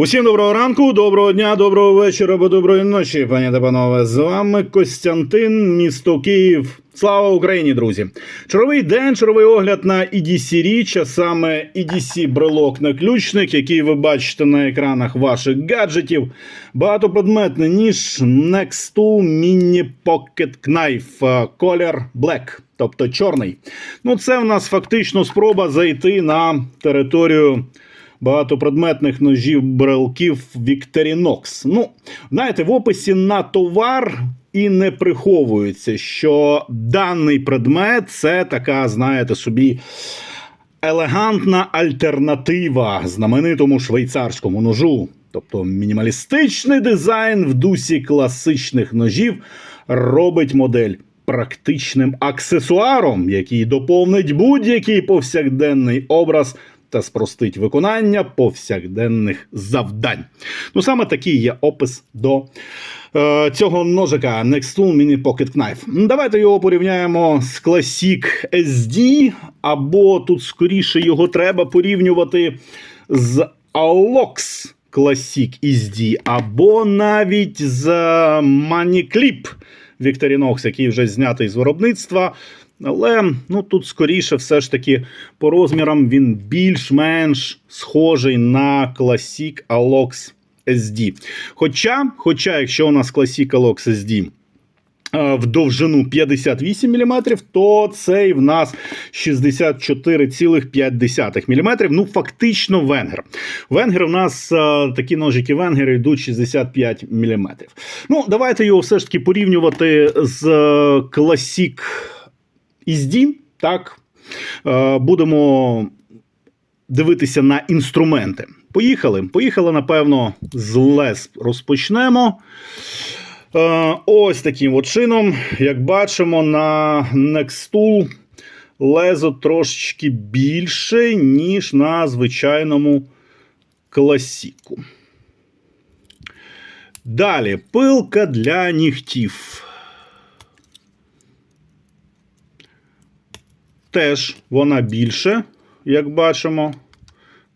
Усім доброго ранку, доброго дня, доброго вечора або доброї ночі, пані та панове. З вами Костянтин, місто Київ. Слава Україні, друзі! Черговий день, черговий огляд на EDC річ, а саме EDC брелок наключник, який ви бачите на екранах ваших гаджетів. Багатопредметний ніж Next to Mini Pocket Knife Color Black, тобто чорний. Ну, це в нас фактично спроба зайти на територію багатопредметних ножів брелків Victorinox. Ну, знаєте, в описі на товар і не приховується, що даний предмет це така, знаєте, собі. Елегантна альтернатива знаменитому швейцарському ножу. Тобто мінімалістичний дизайн в дусі класичних ножів робить модель практичним аксесуаром, який доповнить будь-який повсякденний образ та спростить виконання повсякденних завдань. Ну саме такий є опис до е, цього ножика Nextool Mini Pocket Knife. Ну, Давайте його порівняємо з Classic SD, або тут скоріше його треба порівнювати з Alox Classic SD, або навіть з Maniclip Victorinox, який вже знятий з виробництва. Але ну, тут скоріше все ж таки по розмірам він більш-менш схожий на Classic Alox SD. Хоча, хоча, якщо у нас Classic Alox SD е, в довжину 58 мм, то цей в нас 64,5 мм. Ну, фактично венгер. Венгер в нас е, такі ножики венгери йдуть 65 мм. Ну, давайте його все ж таки порівнювати з е, Classic ізді, так, е, будемо дивитися на інструменти. Поїхали. Поїхали, напевно, з лес розпочнемо. Е, Ось таким от чином, як бачимо, на Nextool лезо трошечки більше, ніж на звичайному класіку. Далі пилка для нігтів. Теж вона більше, як бачимо.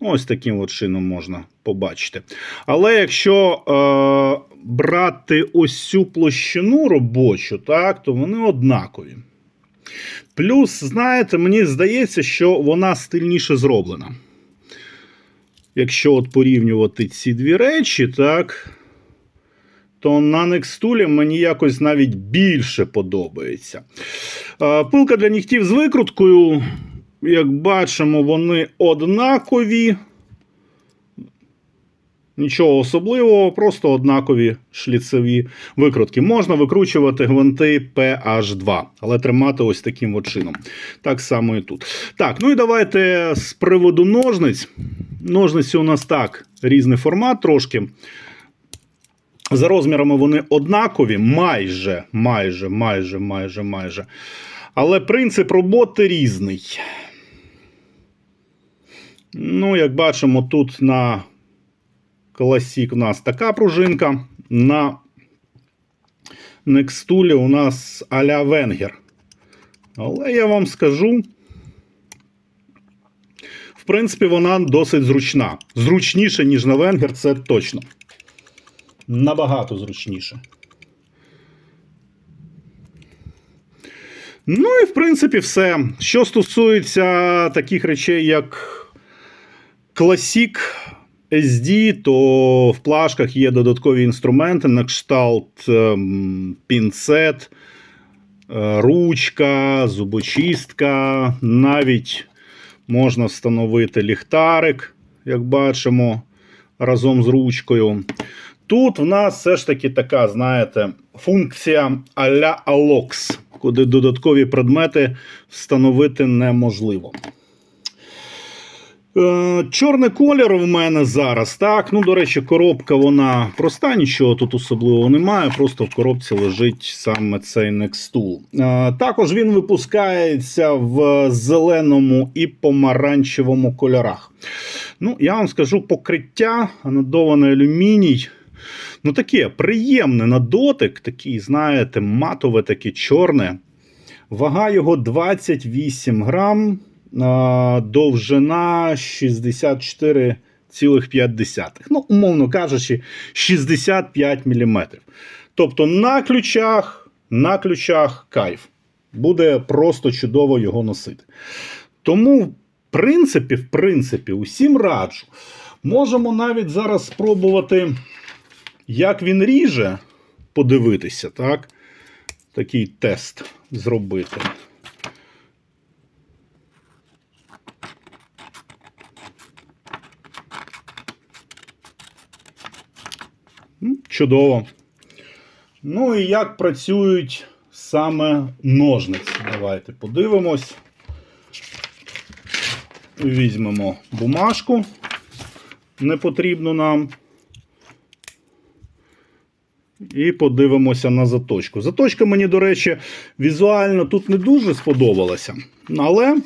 Ось таким от чином можна побачити. Але якщо е, брати ось цю площину робочу, так, то вони однакові. Плюс, знаєте, мені здається, що вона стильніше зроблена. Якщо от порівнювати ці дві речі, так, то на Некстулі мені якось навіть більше подобається. Пилка для нігтів з викруткою, як бачимо, вони однакові. Нічого особливого, просто однакові шліцеві викрутки. Можна викручувати гвинти PH2, але тримати ось таким от чином. Так само і тут. Так, ну і давайте з приводу ножниць. Ножниці у нас так, різний формат трошки. За розмірами вони однакові, майже, майже, майже, майже, майже. Але принцип роботи різний. Ну, як бачимо, тут на Classic у нас така пружинка. На Nextулі у нас а-ля Венгер. Але я вам скажу. В принципі, вона досить зручна. Зручніше, ніж на Венгер, це точно. Набагато зручніше. Ну і в принципі все. Що стосується таких речей, як Classic SD, то в плашках є додаткові інструменти на кшталт ем, пінцет, е, ручка, зубочистка. Навіть можна встановити ліхтарик, як бачимо, разом з ручкою. Тут в нас все ж таки така, знаєте, функція а-ля Alox, куди додаткові предмети встановити неможливо. Е, Чорний колір в мене зараз. Так, ну, до речі, коробка вона проста, нічого тут особливого немає. Просто в коробці лежить саме цей Nextool. Е, Також він випускається в зеленому і помаранчевому кольорах. Ну, я вам скажу покриття, анодований алюміній. Ну, таке приємне на дотик, такий, знаєте, матове, таке чорне. Вага його 28 грам, довжина 64 0,5. Ну, умовно кажучи, 65 мм. Тобто на ключах, на ключах кайф. Буде просто чудово його носити. Тому, в принципі, в принципі, усім раджу. Можемо навіть зараз спробувати, як він ріже, подивитися, так? Такий тест зробити. Чудово. Ну і як працюють саме ножниці? Давайте подивимось. Візьмемо бумажку непотрібну нам. І подивимося на заточку. Заточка мені, до речі, візуально тут не дуже сподобалася. Але,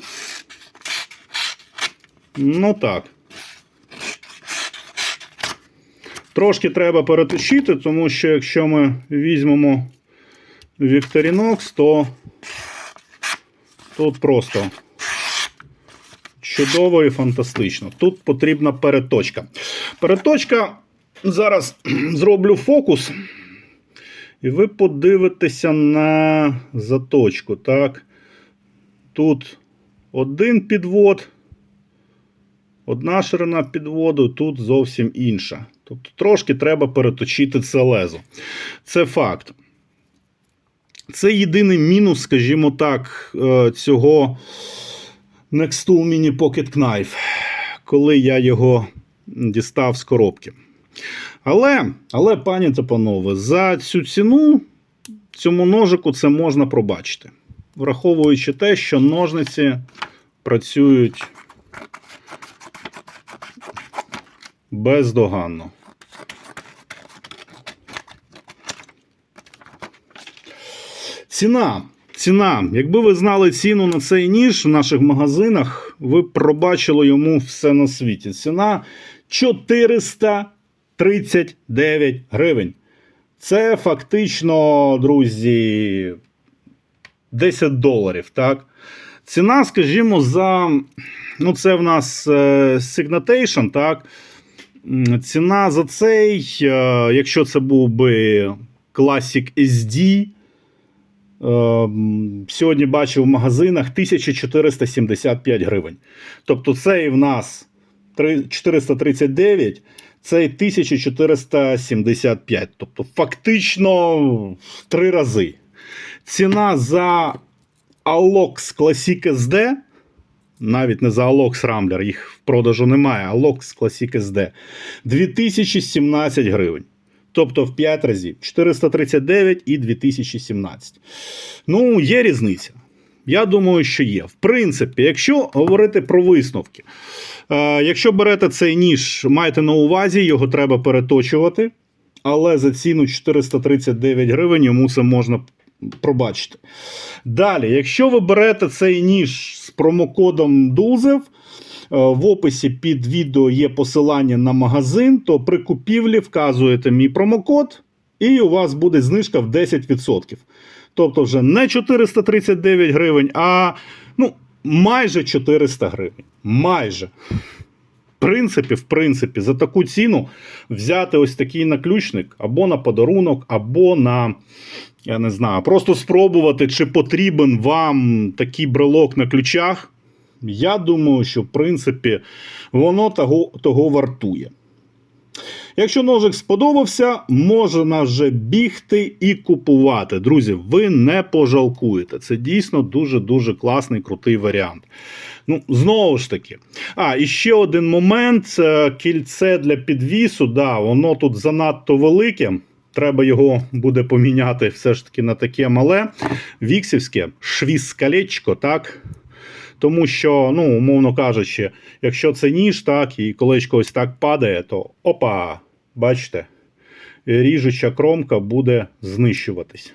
ну так. Трошки треба переточити, тому що якщо ми візьмемо Victorinox, то тут просто чудово і фантастично. Тут потрібна переточка. Переточка, зараз зроблю фокус, і ви подивитеся на заточку. Так? Тут один підвод, одна ширина підводу, тут зовсім інша. Тобто трошки треба переточити це лезо. Це факт. Це єдиний мінус, скажімо так, е, цього Nextool Mini Pocket Knife, коли я його дістав з коробки. Але, але, пані та панове, за цю ціну цьому ножику це можна пробачити. Враховуючи те, що ножниці працюють бездоганно. Ціна. Ціна. Якби ви знали ціну на цей ніж в наших магазинах, ви пробачили йому все на світі. Ціна 439 гривень. Це фактично, друзі, 10 доларів. так? Ціна, скажімо, за. Ну, це в нас е, Signatation, так? Ціна за цей, е, якщо це був би Classic SD, е, сьогодні бачив в магазинах 1475 гривень. Тобто цей в нас 439, цей 1475. Тобто фактично в три рази. Ціна за Alox Classic SD, навіть не за Alox Rambler, їх в продажу немає, Alox Classic SD 2017 гривень. Тобто в 5 разів 439 і 2017. Ну, є різниця. Я думаю, що є. В принципі, якщо говорити про висновки, якщо берете цей ніж, майте на увазі, його треба переточувати, але за ціну 439 гривень йому це можна пробачити. Далі, якщо ви берете цей ніж з промокодом DUZEV, е, в описі під відео є посилання на магазин, то при купівлі вказуєте мій промокод, і у вас буде знижка в 10%. Тобто вже не 439 гривень, а ну, майже 400 гривень. Майже. В принципі, в принципі, за таку ціну взяти ось такий наключник або на подарунок, або на, я не знаю, просто спробувати, чи потрібен вам такий брелок на ключах. Я думаю, що в принципі воно того, того вартує. Якщо ножик сподобався, можна вже бігти і купувати. Друзі, ви не пожалкуєте. Це дійсно дуже-дуже класний, крутий варіант. Ну, знову ж таки. А, і ще один момент: кільце для підвісу. Да, воно тут занадто велике. Треба його буде поміняти все ж таки на таке мале. Віксівське швіз-колечко, так? Тому що, ну, умовно кажучи, якщо це ніж, так, і колечко ось так падає, то опа, бачите, ріжуча кромка буде знищуватись.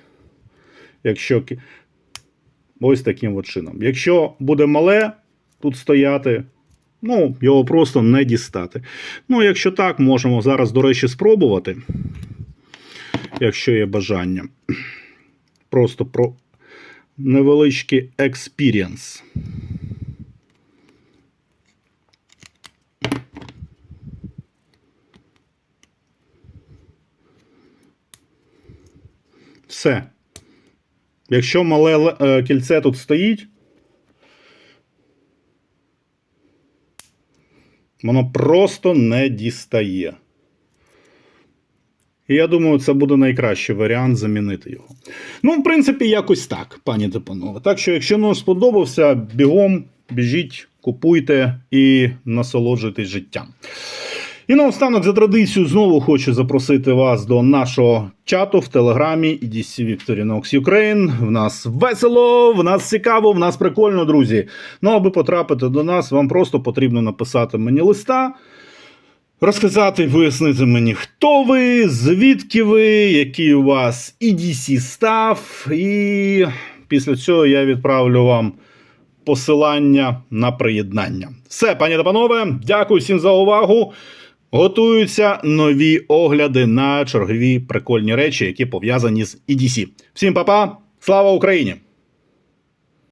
Якщо ось таким от чином. Якщо буде мале тут стояти, ну, його просто не дістати. Ну, якщо так, можемо зараз, до речі, спробувати, якщо є бажання. Просто про невеличкий експірієнс. Все. Якщо мале е, кільце тут стоїть, воно просто не дістає. І я думаю, це буде найкращий варіант замінити його. Ну, в принципі, якось так, пані та. Так що, якщо нам сподобався, бігом біжіть, купуйте і насолоджуйтесь життям. І наостанок, за традицією, знову хочу запросити вас до нашого чату в телеграмі EDC Victorinox Ukraine. В нас весело, в нас цікаво, в нас прикольно, друзі. Ну, аби потрапити до нас, вам просто потрібно написати мені листа. Розказати, пояснити мені, хто ви, звідки ви, який у вас EDC став, і після цього я відправлю вам посилання на приєднання. Все, пані та панове, дякую всім за увагу. Готуються нові огляди на чергові прикольні речі, які пов'язані з EDC. Всім па-па, слава Україні!